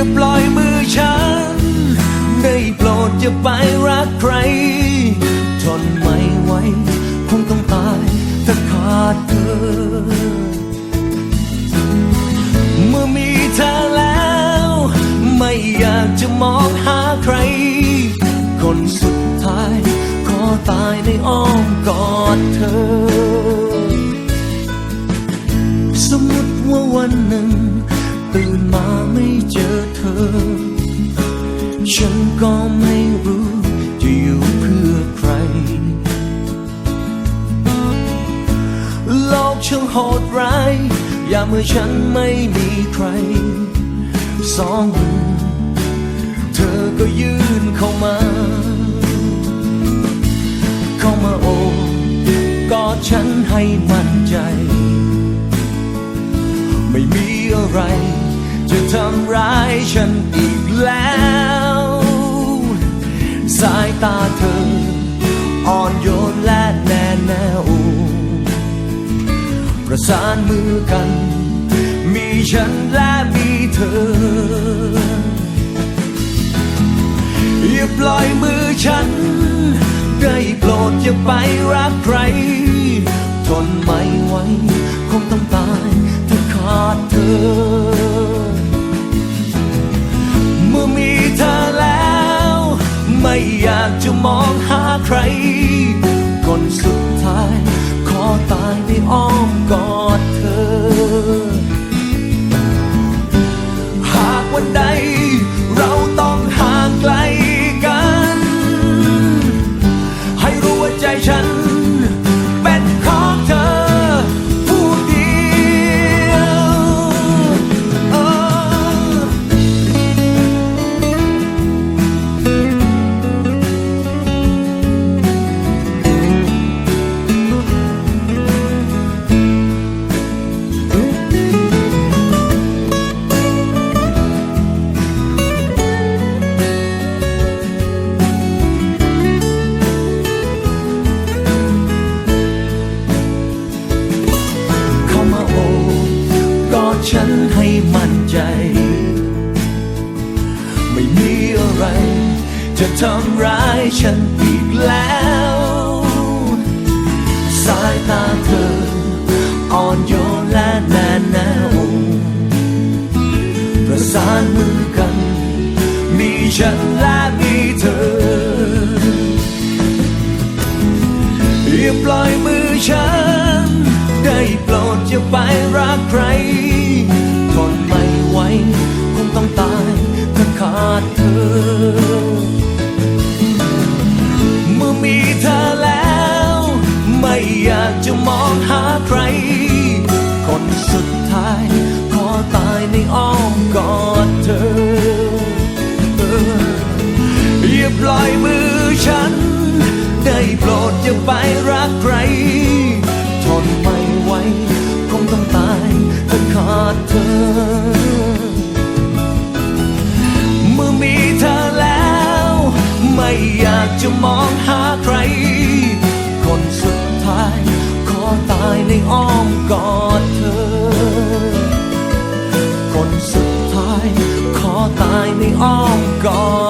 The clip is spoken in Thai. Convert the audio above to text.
อย่าปล่อยมือฉัน ได้โปรดอย่าไปรักใคร ทนไม่ไหวคงต้องตายถ้าขาดเธอ เมื่อมีเธอแล้ว ไม่อยากจะมองหา ก็ไม่รู้ จะอยู่เพื่อใคร โลกช่างโหดร้ายอย่าเมื่อฉันไม่มีใคร สองมือเธอก็ยื่นเข้ามา เข้ามาโอบกอดฉันให้มั่นใจ ไม่มีอะไร จะทำร้ายฉันอีกแล้ว สายตาเธอ อ่อนโยนและแน่แน่วประสานมือกัน มีฉันและมีเธอ อย่าปล่อยมือฉัน ได้โปรดอย่าไปรักใคร ทนไม่ไหวคงต้องตายถ้าขาดเธอ อยากจะมองหาใครก่อนสุดท้าย ขอตายในอ้อมกอดเธอ หากวันใด ฉันให้มั่นใจ ไม่มีอะไร จะทำร้ายฉันอีกแล้ว สายตาเธอ อ่อนโยนและแน่แน่วประสานมือกัน มีฉันและมีเธออย่าปล่อยมือฉัน ได้โปรดอย่าไปรักใคร ดเธอ เมื่อมีเธอแล้ว ไม่อยากจะมองหาใคร ไม่อยากจะมองหาใคร คนสุดท้าย ขอตายในอ้อมกอดเธอ คนสุดท้าย ขอตายในอ้อมกอด